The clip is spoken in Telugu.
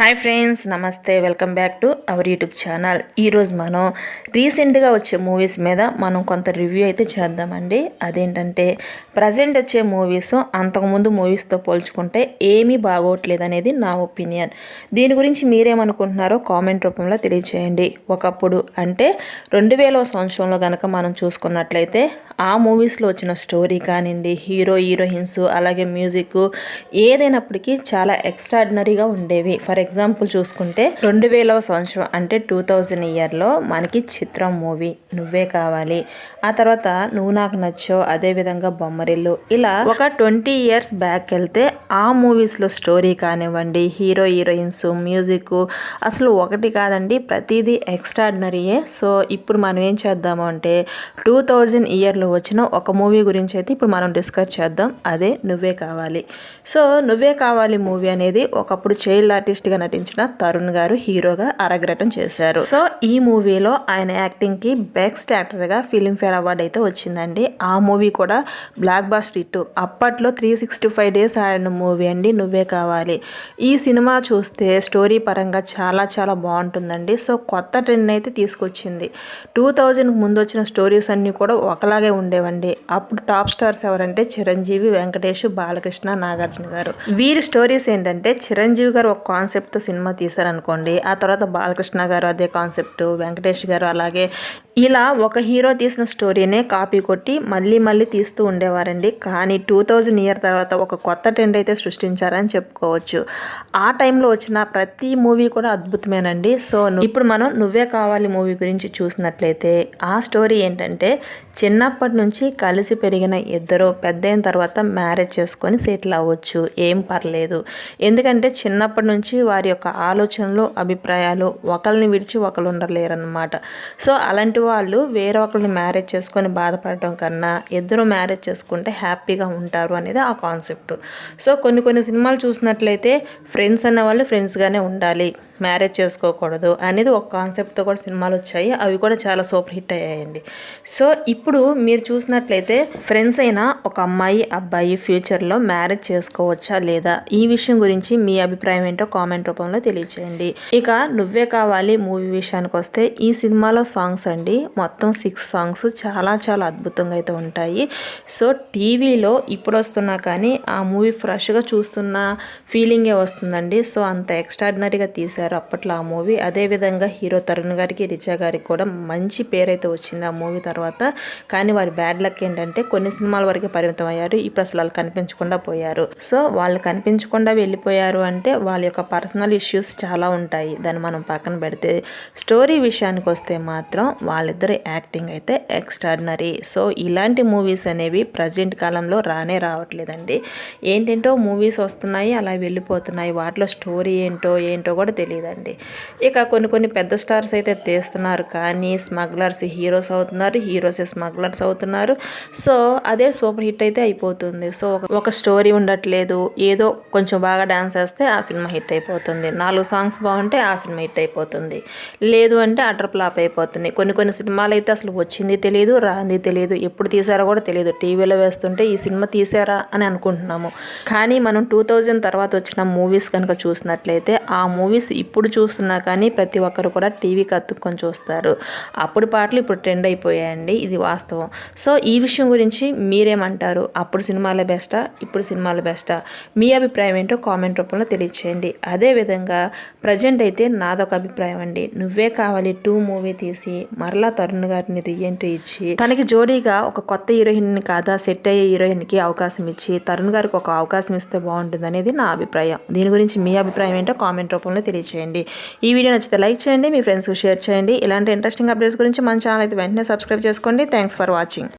హాయ్ ఫ్రెండ్స్ నమస్తే. Welcome back to our YouTube channel. ఈరోజు మనం రీసెంట్గా వచ్చే మూవీస్ మీద మనం కొంత రివ్యూ అయితే చేద్దామండి. అదేంటంటే ప్రజెంట్ వచ్చే మూవీస్ అంతకుముందు మూవీస్తో పోల్చుకుంటే ఏమీ బాగోట్లేదు అనేది నా ఒపీనియన్. దీని గురించి మీరేమనుకుంటున్నారో కామెంట్ రూపంలో తెలియచేయండి. ఒకప్పుడు అంటే రెండు వేల సంవత్సరంలో కనుక మనం చూసుకున్నట్లయితే ఆ మూవీస్లో వచ్చిన స్టోరీ కానివ్వండి హీరో హీరోయిన్స్ అలాగే మ్యూజిక్ ఏదైనప్పటికీ చాలా ఎక్స్ట్రాడినరీగా ఉండేవి. ఫర్ ఎగ్జాంపుల్ చూసుకుంటే రెండు వేలవ సంవత్సరం అంటే టూ థౌజండ్ ఇయర్లో మనకి చిత్రం మూవీ నువ్వే కావాలి. ఆ తర్వాత నువ్వు నాకు నచ్చో అదేవిధంగా బొమ్మరిల్లు. ఇలా ఒక ట్వంటీ ఇయర్స్ బ్యాక్ వెళ్తే ఆ మూవీస్లో స్టోరీ కానివ్వండి హీరో హీరోయిన్స్ మ్యూజిక్ అసలు ఒకటి కాదండి ప్రతిదీ ఎక్స్ట్రాడినరీయే. సో ఇప్పుడు మనం ఏం చేద్దాము అంటే టూ థౌజండ్ ఇయర్లో వచ్చిన ఒక మూవీ గురించి అయితే ఇప్పుడు మనం డిస్కస్ చేద్దాం. అదే నువ్వే కావాలి. సో నువ్వే కావాలి మూవీ అనేది ఒకప్పుడు చైల్డ్ ఆర్టిస్ట్గా నటించిన తరుణ్ గారు హీరోగా అరగ్రటం చేశారు. సో ఈ మూవీలో ఆయన యాక్టింగ్కి బెస్ట్ యాక్టర్గా ఫిలింఫేర్ అవార్డు అయితే వచ్చిందండి. ఆ మూవీ కూడా బ్లాక్ బాస్టర్ హిట్. అప్పట్లో త్రీ సిక్స్టీ ఫైవ్ డేస్ ఆడిన మూవీ అండి నువ్వే కావాలి. ఈ సినిమా చూస్తే స్టోరీ పరంగా చాలా చాలా బాగుంటుందండి. సో కొత్త ట్రెండ్ అయితే తీసుకొచ్చింది. టూ థౌజండ్కి ముందు వచ్చిన స్టోరీస్ అన్నీ కూడా ఒకలాగే ఉండేవండి. అప్పుడు టాప్ స్టార్స్ ఎవరంటే చిరంజీవి వెంకటేష్ బాలకృష్ణ నాగార్జున గారు. వీరి స్టోరీస్ ఏంటంటే చిరంజీవి గారు ఒక కాన్సెప్ట్ కాన్సెప్ట్తో సినిమా తీశారనుకోండి ఆ తర్వాత బాలకృష్ణ గారు అదే కాన్సెప్ట్ వెంకటేష్ గారు అలాగే ఇలా ఒక హీరో తీసిన స్టోరీనే కాపీ కొట్టి మళ్ళీ మళ్ళీ తీస్తూ ఉండేవారండి. కానీ టూ థౌజండ్ ఇయర్ తర్వాత ఒక కొత్త ట్రెండ్ అయితే సృష్టించారని చెప్పుకోవచ్చు. ఆ టైంలో వచ్చిన ప్రతి మూవీ కూడా అద్భుతమేనండి. సో ఇప్పుడు మనం నువ్వే కావాలి మూవీ గురించి చూసినట్లయితే ఆ స్టోరీ ఏంటంటే చిన్నప్పటి నుంచి కలిసి పెరిగిన ఇద్దరు పెద్ద అయిన తర్వాత మ్యారేజ్ చేసుకొని సెటిల్ అవ్వచ్చు. ఏం పర్లేదు. ఎందుకంటే చిన్నప్పటి నుంచి వారి యొక్క ఆలోచనలు అభిప్రాయాలు ఒకరిని విడిచి ఒకరు ఉండలేరన్నమాట. సో అలాంటి వాళ్ళు వేరే ఒకరిని మ్యారేజ్ చేసుకొని బాధపడటం కన్నా ఇద్దరు మ్యారేజ్ చేసుకుంటే హ్యాపీగా ఉంటారు అనేది ఆ కాన్సెప్ట్. సో కొన్ని కొన్ని సినిమాలు చూసినట్లయితే ఫ్రెండ్స్ అన్న వాళ్ళు ఫ్రెండ్స్గానే ఉండాలి మ్యారేజ్ చేసుకోకూడదు అనేది ఒక కాన్సెప్ట్తో కూడా సినిమాలు వచ్చాయి. అవి కూడా చాలా సూపర్ హిట్ అయ్యాయండి. సో ఇప్పుడు మీరు చూసినట్లయితే ఫ్రెండ్స్ అయినా ఒక అమ్మాయి అబ్బాయి ఫ్యూచర్లో మ్యారేజ్ చేసుకోవచ్చా లేదా? ఈ విషయం గురించి మీ అభిప్రాయం ఏంటో కామెంట్ రూపంలో తెలియచేయండి. ఇక నువ్వే కావాలి మూవీ విషయానికి వస్తే ఈ సినిమాలో సాంగ్స్ అండి. మొత్తం సిక్స్ సాంగ్స్ చాలా చాలా అద్భుతంగా అయితే ఉంటాయి. సో టీవీలో ఇప్పుడు వస్తున్నా కానీ ఆ మూవీ ఫ్రెష్గా చూస్తున్న ఫీలింగే వస్తుందండి. సో అంత ఎక్స్ట్రాడినరీగా తీశారు అప్పట్లో ఆ మూవీ. అదేవిధంగా హీరో తరుణ్ గారికి రిచా గారికి కూడా మంచి పేరైతే వచ్చింది ఆ మూవీ తర్వాత. కానీ వారి బ్యాడ్ లక్ ఏంటంటే కొన్ని సినిమాల వరకే పరిమితం అయ్యారు. ఇప్పుడు అసలు వాళ్ళు కనిపించకుండా పోయారు. సో వాళ్ళు కనిపించకుండా వెళ్ళిపోయారు అంటే వాళ్ళ యొక్క పర్సనల్ ఇష్యూస్ చాలా ఉంటాయి. దాన్ని మనం పక్కన పెడితే స్టోరీ విషయానికి వస్తే మాత్రం వాళ్ళిద్దరి యాక్టింగ్ అయితే ఎక్స్ట్రాడినరీ. సో ఇలాంటి మూవీస్ అనేవి ప్రజెంట్ కాలంలో రానే రావట్లేదండి. ఏంటేంటో మూవీస్ వస్తున్నాయి అలా వెళ్ళిపోతున్నాయి. వాటిలో స్టోరీ ఏంటో ఏంటో కూడా తెలియదండి. ఇక కొన్ని కొన్ని పెద్ద స్టార్స్ అయితే తీస్తున్నారు. కానీ స్మగ్లర్స్ హీరోస్ అవుతున్నారు హీరోస్ స్మగ్లర్స్ అవుతున్నారు. సో అదే సూపర్ హిట్ అయితే అయిపోతుంది. సో ఒక స్టోరీ ఉండట్లేదు. ఏదో కొంచెం బాగా డాన్స్ వేస్తే ఆ సినిమా హిట్ అయిపోతుంది. నాలుగు సాంగ్స్ బాగుంటే ఆ సినిమా హిట్ అయిపోతుంది. లేదు అంటే అటర్ ఫ్లాప్ అయిపోతుంది. కొన్ని కొన్ని సినిమాలు అయితే అసలు వచ్చింది తెలియదు రాంది తెలియదు ఎప్పుడు తీసారో కూడా తెలియదు టీవీలో వేస్తుంటే ఈ సినిమా తీసారా అని అనుకుంటున్నాము. కానీ మనం టూ థౌజండ్ తర్వాత వచ్చిన మూవీస్ కనుక చూసినట్లయితే ఆ మూవీస్ ఇప్పుడు చూస్తున్నా కానీ ప్రతి ఒక్కరు కూడా టీవీకి అతుక్కొని చూస్తారు. అప్పుడు పాటలు ఇప్పుడు ట్రెండ్ అయిపోయాయండి. ఇది వాస్తవం. సో ఈ విషయం గురించి మీరేమంటారు? అప్పుడు సినిమాలే బెస్టా ఇప్పుడు సినిమాలు బెస్టా మీ అభిప్రాయం ఏంటో కామెంట్ రూపంలో తెలియచేయండి. అదే అదేవిధంగా ప్రజెంట్ అయితే నాదొక అభిప్రాయం అండి. నువ్వే కావాలి టూ మూవీ తీసి మరలా తరుణ్ గారిని రీఎంట్రీ ఇచ్చి తనకి జోడీగా ఒక కొత్త హీరోయిన్ కాదా సెట్ అయ్యే హీరోయిన్కి అవకాశం ఇచ్చి తరుణ్ గారికి ఒక అవకాశం ఇస్తే బాగుంటుంది అనేది నా అభిప్రాయం. దీని గురించి మీ అభిప్రాయం ఏంటో కామెంట్ రూపంలో తెలియచేయండి. ఈ వీడియో నచ్చితే లైక్ చేయండి మీ ఫ్రెండ్స్కి షేర్ చేయండి. ఇలాంటి ఇంట్రెస్టింగ్ అప్డేట్స్ గురించి మన ఛానల్ అయితే వెంటనే సబ్స్క్రైబ్ చేసుకోండి. Thanks for watching